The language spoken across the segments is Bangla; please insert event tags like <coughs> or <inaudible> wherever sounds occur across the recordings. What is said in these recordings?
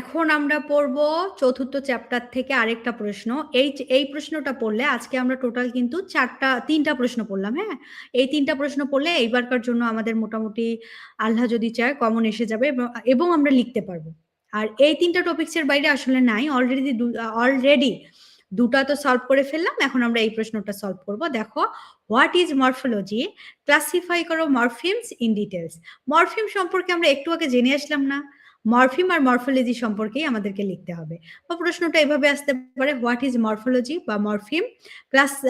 এখন আমরা পড়ব চতুর্থ চ্যাপ্টার থেকে আরেকটা প্রশ্ন। এই এই প্রশ্নটা পড়লে আজকে আমরা টোটাল কিন্তু চারটা, তিনটা প্রশ্ন পড়লাম হ্যাঁ? এই তিনটা প্রশ্ন পড়লে এইবারকার জন্য আমাদের মোটামুটি আল্লাহ যদি চায় কমন এসে যাবে এবং আমরা লিখতে পারব। আর এই তিনটা টপিক্সের বাইরে আসলে নাই অলরেডি অলরেডি দুটা তো সলভ করে ফেললাম, এখন আমরা এই প্রশ্নটা সলভ করব। দেখো হোয়াট ইজ মরফোলজি ক্লাসিফাই করো মরফিমস ইন ডিটেলস মরফিম সম্পর্কে আমরা একটু আগে জেনে আসলাম না। মরফিম আর মরফোলজি সম্পর্কেই আমাদেরকে লিখতে হবে। বা প্রশ্নটা এভাবে আসতে পারে, হোয়াট ইজ মরফোলজি বা মরফিম? ক্লাস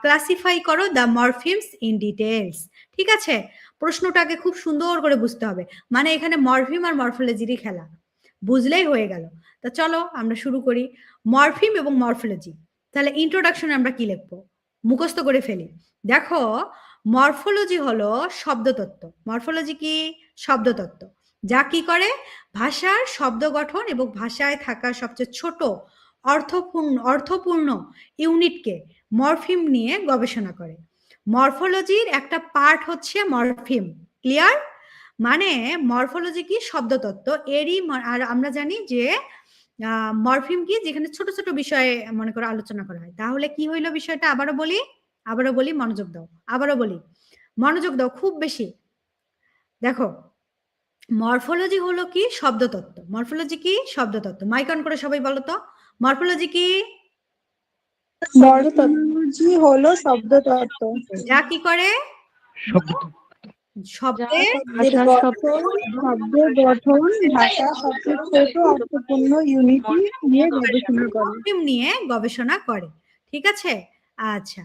ক্লাসিফাই করো দ্য মরফিমস ইন ডিটেলস ঠিক আছে? প্রশ্নটাকে খুব সুন্দর করে বুঝতে হবে। মানে এখানে মরফিম আর মরফোলজিরই খেলা। বুঝলেই হয়ে গেল। তা চলো আমরা শুরু করি। মরফিম এবং মরফোলজি। তাহলে ইন্ট্রোডাকশনে আমরা কি লিখব? মুখস্থ করে ফেলি। দেখো, মরফোলজি হলো শব্দতত্ত্ব। মরফোলজি কি? শব্দতত্ত্ব। যা কি করে? ভাষার শব্দ গঠন এবং ভাষায় থাকা সবচেয়ে ছোট অর্থপূর্ণ অর্থপূর্ণ ইউনিটকে মরফিম নিয়ে গবেষণা করে। মরফোলজির একটা পার্ট হচ্ছে মরফিম। ক্লিয়ার? মানে মরফোলজি কি? শব্দতত্ত্ব। এরই আর আমরা জানি যে মরফিম কি? যেখানে ছোট ছোট বিষয়ে মনে করে আলোচনা করা হয়। তাহলে কি হইল বিষয়টা? আবারও বলি? আবারও বলি, মনোযোগ দাও। আবারও বলি। মনোযোগ দাও খুব বেশি। দেখো মরফোলজি হলো কি শব্দতত্ত্ব। মরফোলজি কি শব্দতত্ত্ব? মাইক অন করে সবাই বলো তো। মরফোলজি কি? মরফোলজি হলো শব্দতত্ত্ব। যা কি করে? শব্দের শব্দের গঠন ভাষা সবচেয়ে ছোট অর্থপূর্ণ ইউনিটি নিয়ে গবেষণা করে। নিয়ে গবেষণা করে। ঠিক আছে? আচ্ছা।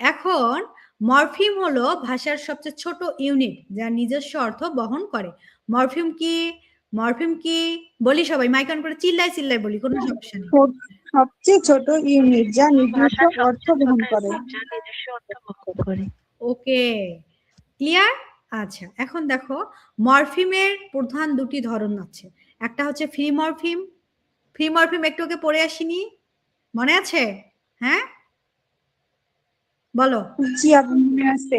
এখন মরফিম হলো ভাষার সবচেয়ে ছোট ইউনিট যা নিজস্ব অর্থ বহন করে। মরফিম কি? মরফিম কি? বলি সবাই মাইকন করে চিল্লাই চিল্লাই বলি কোনো সমস্যা নেই। সবচেয়ে ছোট ইউনিট যা নিজস্ব অর্থ বহন করে। Okay clear? আচ্ছা এখন দেখো মরফিমের প্রধান দুটি ধরন আছে। একটা হচ্ছে ফ্রি মরফিম। ফ্রি মরফিম একটু ওকে পড়ে আসিনি? মনে আছে? হ্যাঁ? বলো। জি মনে আছে।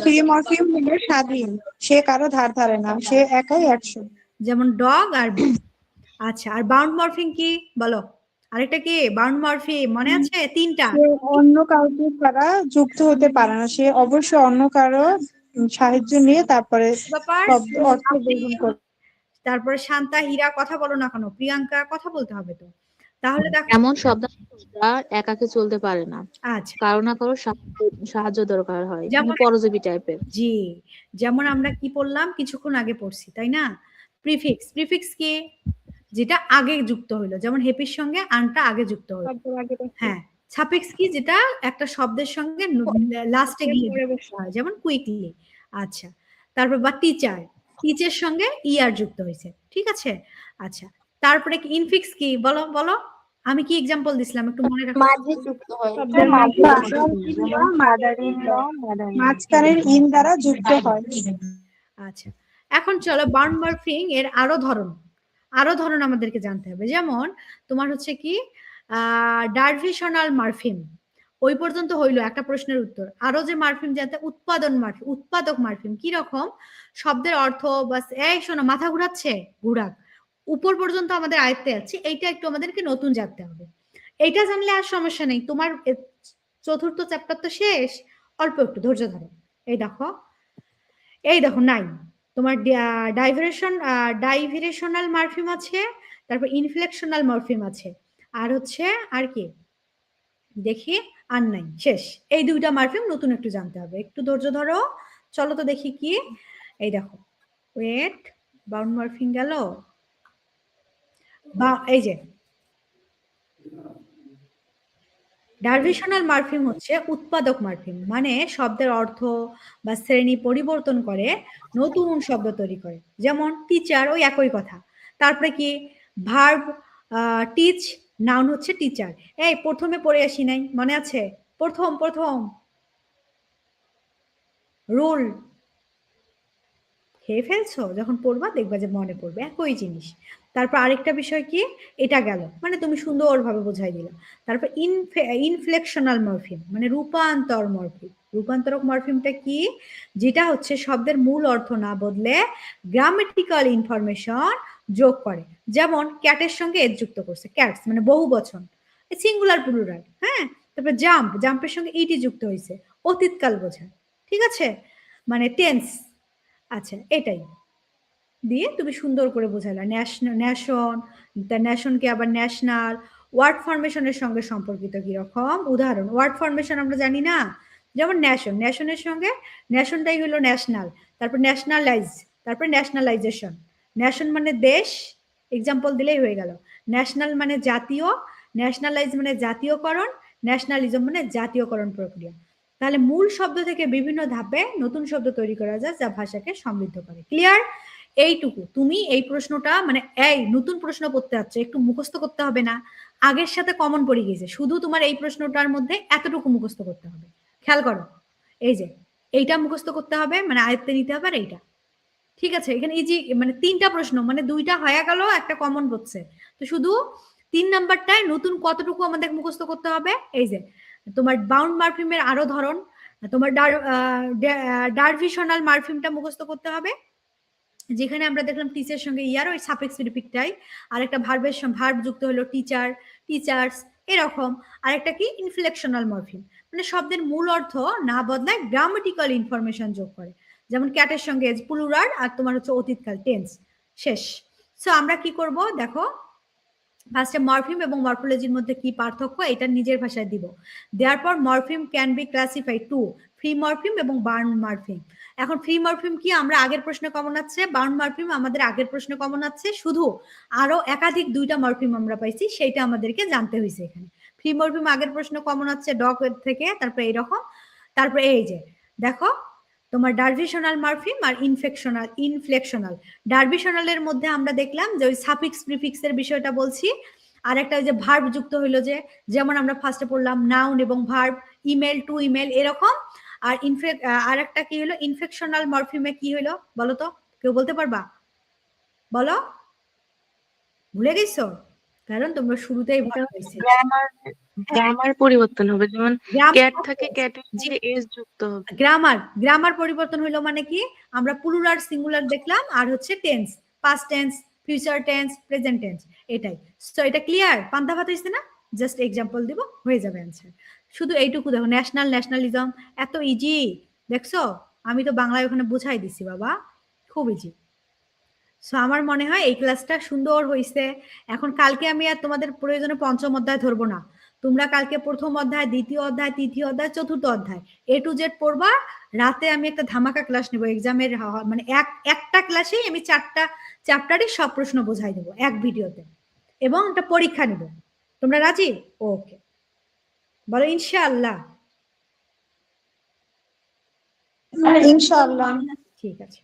ফ্রি মরফিম হলো স্বাধীন। সে কারও ধার ধারে না সে একাই একশো। যেমন ডগ আর <coughs> আচ্ছা আর বাউন্ড মরফিং কি? বলো। আরেকটা কি? বাউন্ড মরফিম মনে আছে? তিনটা। অন্য কাউকে দ্বারা যুক্ত হতে পারে না। সে অবশ্যই অন্য কারও সাহায্য নিয়ে তারপরে অর্থ গ্রহণ করে। তারপরে শান্তা হীরা কথা বলো না কেন? প্রিয়াঙ্কা কথা বলতে হবে তো। তাহলে এমন শব্দ একাকে চলতে পারে না। আচ্ছা। কারও না কারও সাহায্য দরকার হয় যেমন পরজীবী টাইপের জি যেমন আমরা কি পড়লাম? কিছুক্ষণ আগে পড়ছি তাই না? প্রিফিক্স প্রিফিক্স কি? যেটা আগে যুক্ত হইল যেমন হেপির সঙ্গে আনটা আগে যুক্ত হলো হ্যাঁ সাফিক্স কি? যেটা একটা শব্দের সঙ্গে লাস্টে গিয়ে যেমন কুইকলি আচ্ছা। তারপর বা টিচার টিচের সঙ্গে ইয়ার যুক্ত হয়েছে ঠিক আছে? আচ্ছা তারপরে কি ইনফিক্স কি? বলো বলো। আমি কি এক্সাম্পল দিছিলাম? একটু মনে রাখো। মাঝে যুক্ত হয়। মাঝখানের ইন দ্বারা যুক্ত হয়। আচ্ছা। এখন চলো বাউন্ড মার্ফিং এর আরও ধরন। আরও ধরন আমাদেরকে জানতে হবে। যেমন তোমার হচ্ছে কি ডারভিশনাল মার্ফিম ওই পর্যন্ত হইল একটা প্রশ্নের উত্তর। আরও যে মার্ফিম জানতে উৎপাদন মার্ফিম উৎপাদক মার্ফিম কি রকম শব্দের অর্থ বা এই শোনো মাথা ঘুরাচ্ছে? ঘুরাক। উপর পর্যন্ত আমাদের আয়ত্তে আছে, এইটা একটু আমাদেরকে নতুন জানতে হবে। এইটা জানলে আর সমস্যা নেই, তোমার চতুর্থ চ্যাপ্টার তো শেষ, অল্প একটু ধৈর্য ধরো। এই দেখো এই দেখো নাই তোমার ডাইভারেশন ডাইভারেশনাল মারফিম আছে, তারপর ইনফ্লেকশনাল মরফিম আছে, আর হচ্ছে আর কি? দেখি, আর নাই শেষ। এই দুইটা মারফিম নতুন একটু জানতে হবে, একটু ধৈর্য ধরো। চলো তো দেখি কি? এই দেখো ওয়েট বাউন্ড মারফিং গেল। বা এই যে, ডারভিশনাল মারফিম হচ্ছে উৎপাদক মারফিম মানে শব্দের অর্থ বা শ্রেণি পরিবর্তন করে, নতুন শব্দ তৈরি করে। যেমন টিচার ওই একই কথা। তারপরে কি? ভার্ব টিচ নাউন হচ্ছে টিচার এই প্রথমে পড়ে আসি নাই, মনে আছে? প্রথম প্রথম। রুল খেয়ে ফেলছো? যখন পড়বা দেখবা যে মনে পড়বে একই জিনিস। তারপর আরেকটা বিষয় কি? এটা গেল। মানে তুমি সুন্দরভাবে বোঝাই দিলা। তারপর ইনফ্লেকশনাল মরফিম মানে রূপান্তর মরফিম রূপান্তরক মরফিমটা কি? যেটা হচ্ছে শব্দের মূল অর্থ না বদলে গ্রামেটিক্যাল ইনফরমেশন যোগ করে। যেমন ক্যাটের সঙ্গে এর যুক্ত করছে ক্যাটস মানে বহু বচন। সিঙ্গুলার প্লুরাল হ্যাঁ? তারপর জাম্প জাম্পের সঙ্গে ইটি যুক্ত হয়েছে অতীতকাল বোঝায়। ঠিক আছে? মানে টেন্স আচ্ছা এটাই। দিয়ে তুমি সুন্দর করে বোঝালা। ন্যাশন ন্যাশন ন্যাশনকে আবার ন্যাশনাল, ওয়ার্ড ফরমেশনের সঙ্গে সম্পর্কিত কীরকম? উদাহরণ, ওয়ার্ড ফরমেশন আমরা জানি না? যেমন ন্যাশন ন্যাশনের সঙ্গে ন্যাশনটাই হলো ন্যাশনাল, তারপর ন্যাশনালাইজ তারপর ন্যাশনালাইজেশন। ন্যাশন মানে দেশ এক্সাম্পল দিলেই হয়ে গেল। ন্যাশনাল মানে জাতীয় ন্যাশনালাইজ মানে জাতীয়করণ, ন্যাশনালিজম মানে জাতীয়করণ প্রক্রিয়া। তাহলে মূল শব্দ থেকে বিভিন্ন ধাপে নতুন শব্দ তৈরি করা যায় যা ভাষাকে সমৃদ্ধ করে। ক্লিয়ার? এইটুকু। তুমি এই প্রশ্নটা মানে এই নতুন প্রশ্ন করতে যাচ্ছ, একটু মুখস্থ করতে হবে না। আগের সাথে কমন পড়ে গিয়েছে। শুধু তোমার এই প্রশ্নটার মধ্যে এতটুকু মুখস্থ করতে হবে। খেয়াল করো, এই যে এইটা মুখস্থ করতে হবে মানে আয়ত্তে নিতে হবে আর এইটা। ঠিক আছে, এখানে ইজি মানে তিনটা প্রশ্ন মানে দুইটা হয়ে গেল, একটা কমন পড়ছে তো শুধু তিন নাম্বারটায় নতুন কতটুকু আমাদের মুখস্থ করতে হবে? এই যে তোমার বাউন্ড মারফিমের আরও ধরন, তোমার ডারভিশনাল মারফিমটা মুখস্থ করতে হবে। যেখানে আমরা দেখলাম টিচার সঙ্গে ইয়ার ওই সাপেক্স প্রিফিকটাই আরেকটা ভার্বের ভার্ব যুক্ত হলো টিচার টিচার্স এরকম। আরেকটা কি? ইনফ্লেকশনাল মরফিম মানে শব্দের মূল অর্থ না বদলায় গ্রামেটিক্যাল ইনফরমেশন যোগ করে। যেমন ক্যাটের সঙ্গে প্লুরাল আর তোমার হচ্ছে অতীতকাল টেন্স শেষ। সো আমরা কি করব? দেখো ফার্স্টে মরফিম এবং মরফোলজির মধ্যে কি পার্থক্য? এটা নিজের ভাষায় দিব। দেওয়ার পর morpheme can be classify to free morpheme এবং বার্ন মরফিম এখন ফ্রি মরফিম কি আমরা আগের প্রশ্নে কমন আছে? বার্ন মরফিম আমাদের আগের প্রশ্নে কমন আছে। শুধু আরও একাধিক দুইটা মরফিম আমরা পাইছি, সেইটা আমাদেরকে জানতে হয়েছে এখানে। ফ্রি মরফিম আগের প্রশ্ন কমন আছে ডক থেকে, তারপরে এইরকম। তারপরে এই যে, দেখো, তোমার ডারভিশনাল মারফিম আর ইনফেকশনাল, ইনফ্লেকশনাল। ডারভিশনালের মধ্যে আমরা দেখলাম যে ওই সাফিক্স প্রিফিক্সের বিষয়টা বলছি। আর একটা ওই যে ভার্ব যুক্ত হইল যে, যেমন আমরা ফার্স্টে পড়লাম নাউন এবং ভার্ব ইমেল টু ইমেল এরকম। আর ইনফেক আর একটা কি হলো? ইনফেকশনাল মরফিমে কি হলো? বলো তো কেউ বলতে পারবা? বলো? ভুলে গেছো? কারণ তোমরা শুরুতেই গ্রামার গ্রামার পরিবর্তন হবে। যেমন ক্যাট থাকে ক্যাটের যে এস যুক্ত হবে। গ্রামার গ্রামার পরিবর্তন হইল মানে কি? আমরা প্লুরাল সিঙ্গুলার দেখলাম আর হচ্ছে tense past tense future tense present tense এটাই। সো এটা ক্লিয়ার পান্তা ভাত হয়েছে না? জাস্ট এক্সাম্পল দিব হয়ে যাবে অ্যান্সার শুধু এইটুকু দেখো ন্যাশনাল ন্যাশনালিজম এত ইজি দেখছ? আমি তো বাংলায় ওখানে বুঝাই দিছি, বাবা। খুব ইজি সো আমার মনে হয় এই ক্লাসটা সুন্দর হয়েছে এখন কালকে আমি আর তোমাদের প্রয়োজনে পঞ্চম অধ্যায় ধরবো না। তোমরা কালকে প্রথম অধ্যায়, দ্বিতীয় অধ্যায়, তৃতীয় অধ্যায়, চতুর্থ অধ্যায় এ টু জেড পড়বা। রাতে আমি একটা ধামাকা ক্লাস নেব এক্সামের মানে এক, একটা ক্লাসেই আমি চারটা চ্যাপ্টারে সব প্রশ্ন বোঝাই দেবো, এক ভিডিওতে এবং একটা পরীক্ষা নেব। তোমরা রাজি? ওকে বলো ইনশাআল্লাহ। ইনশাআল্লাহ। ঠিক আছে।